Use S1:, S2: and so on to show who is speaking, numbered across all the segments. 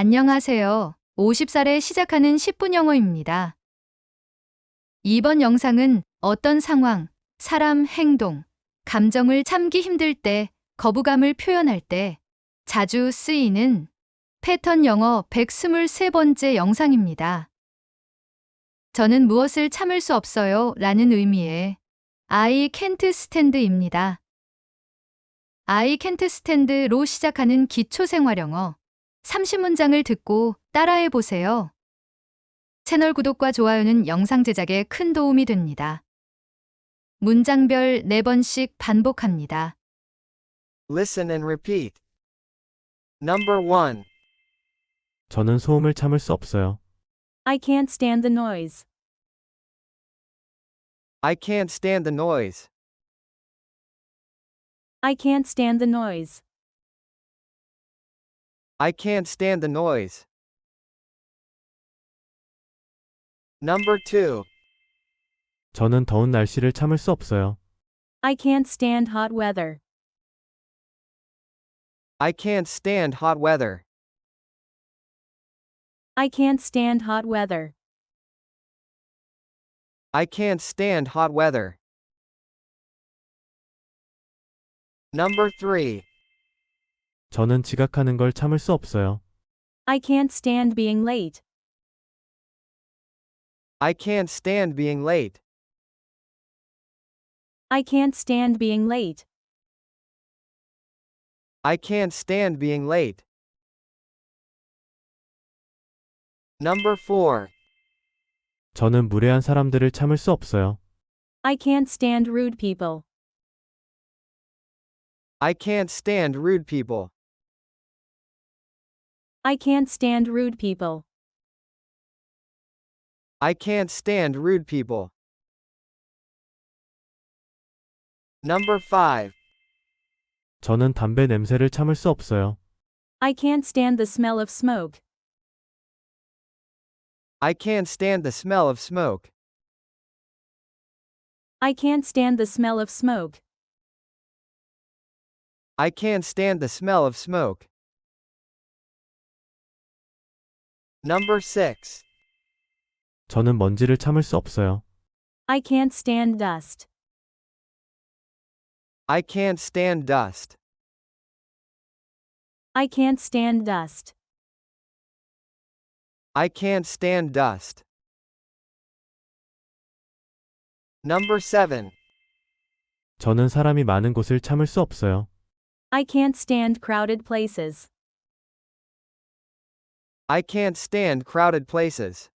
S1: 안녕하세요. 50살에 시작하는 10분 영어입니다. 이번 영상은 어떤 상황, 사람, 행동, 감정을 참기 힘들 때, 거부감을 표현할 때 자주 쓰이는 패턴 영어 123번째 영상입니다. 저는 무엇을 참을 수 없어요 라는 의미의 I can't stand입니다. I can't stand로 시작하는 기초 생활영어 30문장을 듣고 따라해 보세요. 채널 구독과 좋아요는 영상 제작에 큰 도움이 됩니다. 문장별 4번씩 반복합니다.
S2: Listen and repeat. Number 1.
S3: 저는 소음을 참을 수 없어요.
S4: I can't stand the noise.
S2: I can't stand the noise.
S4: I can't stand the noise.
S2: I can't stand the noise. Number 2.
S3: 저는 더운 날씨를 참을 수 없어요.
S4: I can't stand hot weather.
S2: I can't stand hot weather.
S4: I can't stand hot weather.
S2: I can't stand hot weather. Number 3.
S3: 저는 지각하는 걸 참을 수 없어요.
S4: I can't stand being late.
S2: I can't stand being late.
S4: I can't stand being late.
S2: I can't stand being late. Number 4.
S3: 저는 무례한 사람들을 참을 수 없어요.
S4: I can't stand rude people.
S2: I can't stand rude people.
S4: I can't stand rude people.
S2: I can't stand rude people. Number 5.
S3: 저는 담배 냄새를 참을 수 없어요.
S4: I can't stand the smell of smoke.
S2: I can't stand the smell of smoke.
S4: I can't stand the smell of smoke.
S2: I can't stand the smell of smoke. Number 6.
S3: 저는 먼지를 참을 수 없어요.
S4: I can't stand dust.
S2: I can't stand dust.
S4: I can't stand dust.
S2: I can't stand dust. Number 7.
S3: 저는 사람이 많은 곳을 참을 수 없어요.
S4: I can't stand crowded places.
S2: I can't stand crowded places.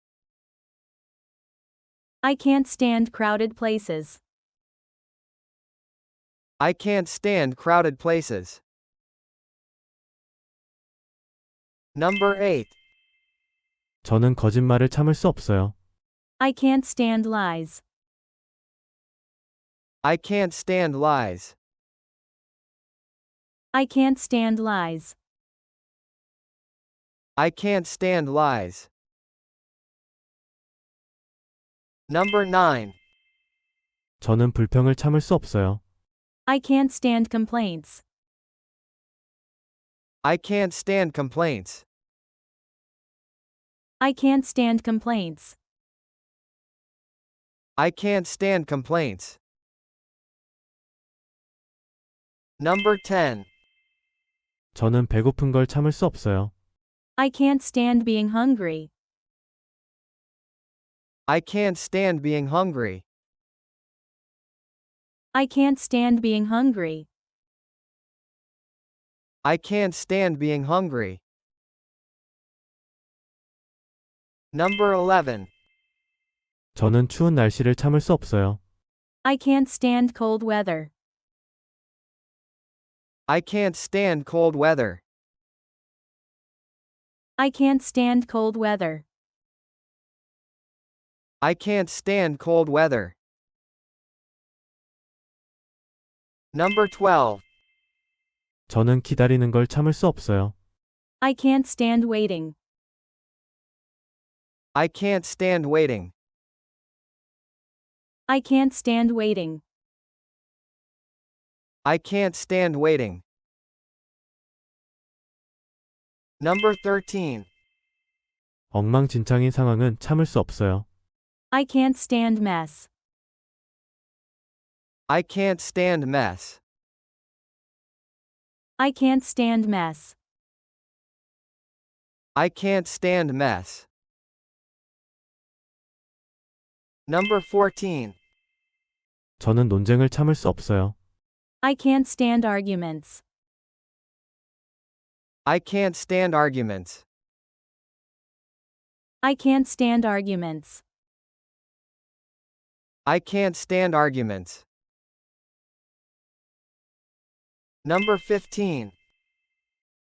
S4: I can't stand crowded places.
S2: I can't stand crowded places. Number 8.
S3: 저는 거짓말을 참을 수 없어요.
S4: I can't stand lies.
S2: I can't stand lies.
S4: I can't stand lies.
S2: I can't stand lies. Number 9.
S3: 저는 불평을 참을 수 없어요.
S4: I can't stand complaints.
S2: I can't stand complaints.
S4: I can't stand complaints.
S2: I can't stand complaints. Number 10.
S3: 저는 배고픈 걸 참을 수 없어요.
S4: I can't stand being hungry.
S2: I can't stand being hungry.
S4: I can't stand being hungry.
S2: I can't stand being hungry. Number 11.
S3: 저는 추운 날씨를 참을 수 없어요.
S4: I can't stand cold weather.
S2: I can't stand cold weather.
S4: I can't stand cold weather.
S2: I can't stand cold weather. Number 12.
S3: 저는 기다리는 걸 참을 수 없어요.
S4: I can't stand waiting.
S2: I can't stand waiting.
S4: I can't stand waiting.
S2: I can't stand waiting. Number 13.
S3: 엉망진창인 상황은 참을 수 없어요.
S4: I can't stand mess.
S2: I can't stand mess.
S4: I can't stand mess.
S2: I can't stand mess. Number 14.
S3: 저는 논쟁을 참을 수 없어요.
S4: I can't stand arguments.
S2: I can't stand arguments.
S4: I can't stand arguments.
S2: I can't stand arguments. Number 15.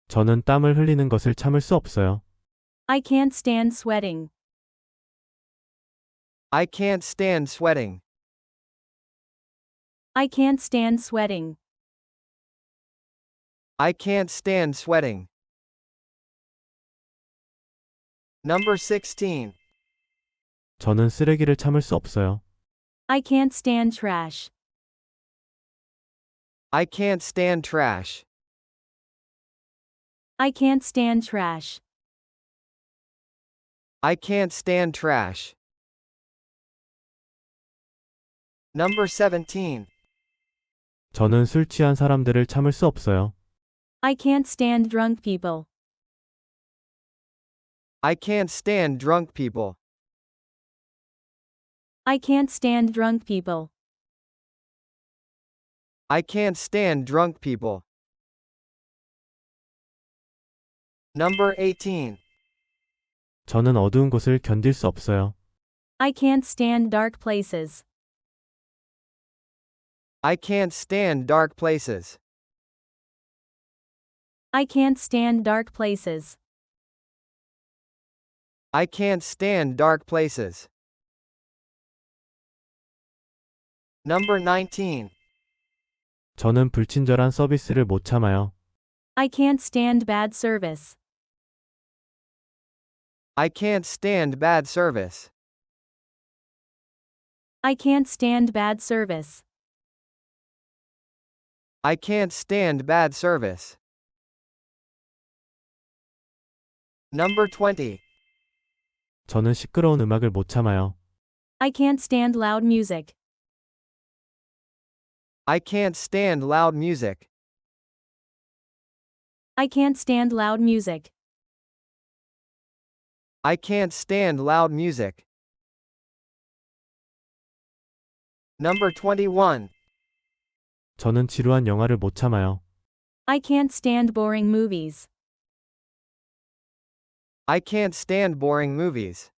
S3: 저는 땀을 흘리는 것을 참을 수 없어요.
S4: I can't stand sweating.
S2: I can't stand sweating.
S4: I can't stand sweating.
S2: I can't stand sweating. Number 16.
S3: 저는 쓰레기를 참을 수 없어요.
S4: I can't stand trash.
S2: I can't stand trash.
S4: I can't stand trash.
S2: I can't stand trash. Number 17.
S3: 저는 술 취한 사람들을 참을 수 없어요.
S4: I can't stand drunk people.
S2: I can't stand drunk people.
S4: I can't stand drunk people.
S2: I can't stand drunk people. Number 18.
S3: 저는 어두운 곳을 견딜 수 없어요.
S4: I can't stand dark places.
S2: I can't stand dark places.
S4: I can't stand dark places.
S2: I can't stand dark places. Number 19.
S3: 저는 불친절한 서비스를 못 참아요.
S4: I can't stand bad service.
S2: I can't stand bad service.
S4: I can't stand bad service.
S2: I can't stand bad service. Number 20.
S3: 저는 시끄러운 음악을 못 참아요.
S4: I can't stand loud music.
S2: I can't stand loud music.
S4: I can't stand loud music.
S2: I can't stand loud music. Number 21.
S3: 저는 지루한 영화를 못 참아요.
S4: I can't stand boring movies.
S2: I can't stand boring movies.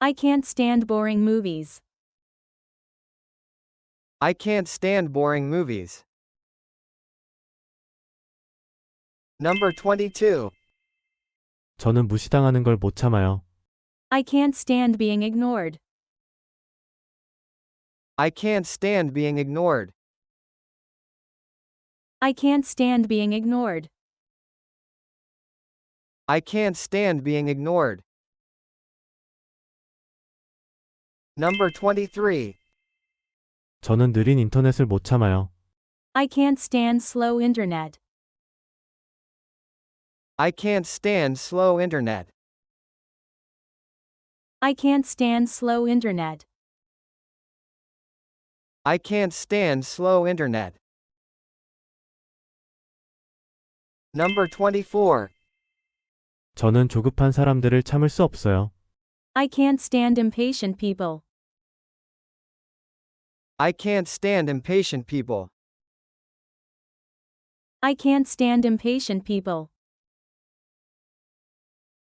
S4: I can't stand boring movies.
S2: I can't stand boring movies. Number 22.
S3: 저는 무시당하는 걸 못 참아요.
S4: I can't stand being ignored.
S2: I can't stand being ignored.
S4: I can't stand being ignored.
S2: I can't stand being ignored. Number 23.
S3: 저는 느린 인터넷을 못 참아요.
S4: I can't stand slow internet.
S2: I can't stand slow internet.
S4: I can't stand slow internet.
S2: I can't stand slow internet. Number 24.
S3: 저는 조급한 사람들을 참을 수 없어요.
S4: I can't stand impatient people.
S2: I can't stand impatient people.
S4: I can't stand impatient people.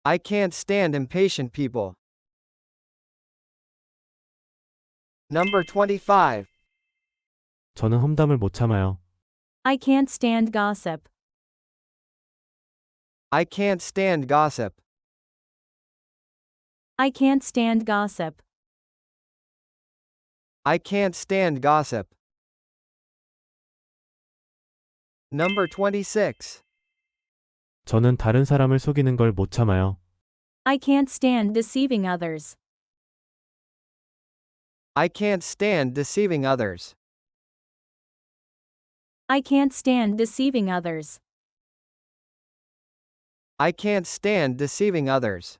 S2: I can't stand impatient people. Number 25.
S3: 저는 험담을 못 참아요.
S4: I can't stand gossip.
S2: I can't stand gossip.
S4: I can't stand gossip.
S2: I can't stand gossip. Number 26.
S3: 저는 다른 사람을 속이는 걸 못 참아요.
S4: I can't stand deceiving others.
S2: I can't stand deceiving others.
S4: I can't stand deceiving others.
S2: I can't stand deceiving others.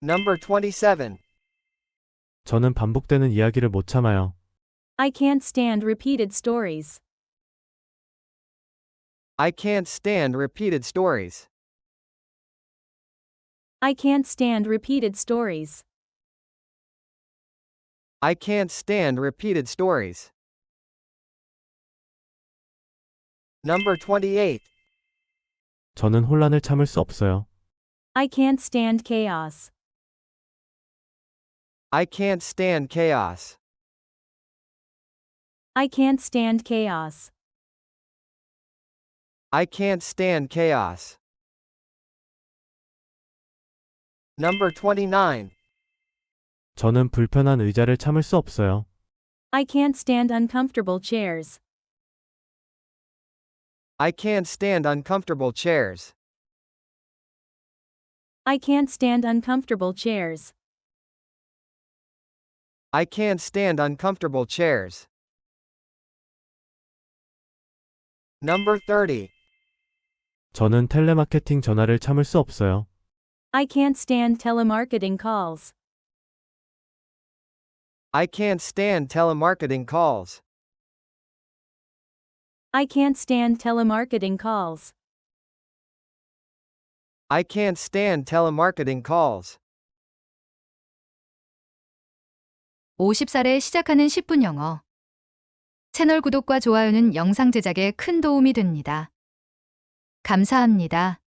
S2: Number 27.
S3: 저는 반복되는 이야기를 못 참아요.
S4: I can't stand repeated stories.
S2: I can't stand repeated stories.
S4: I can't stand repeated stories.
S2: I can't stand repeated stories. Number 28.
S3: 저는 혼란을 참을 수 없어요.
S4: I can't stand chaos.
S2: I can't stand chaos.
S4: I can't stand chaos.
S2: I can't stand chaos. Number 29.
S3: 저는 불편한 의자를 참을 수 없어요.
S4: I can't stand uncomfortable chairs.
S2: I can't stand uncomfortable chairs.
S4: I can't stand uncomfortable chairs.
S2: I can't stand uncomfortable chairs. Number 30.
S3: 저는 텔레마케팅 전화를 참을 수 없어요.
S4: I can't stand telemarketing calls.
S2: I can't stand telemarketing calls.
S4: I can't stand telemarketing calls.
S2: I can't stand telemarketing calls.
S1: 50살에 시작하는 10분 영어. 채널 구독과 좋아요는 영상 제작에 큰 도움이 됩니다. 감사합니다.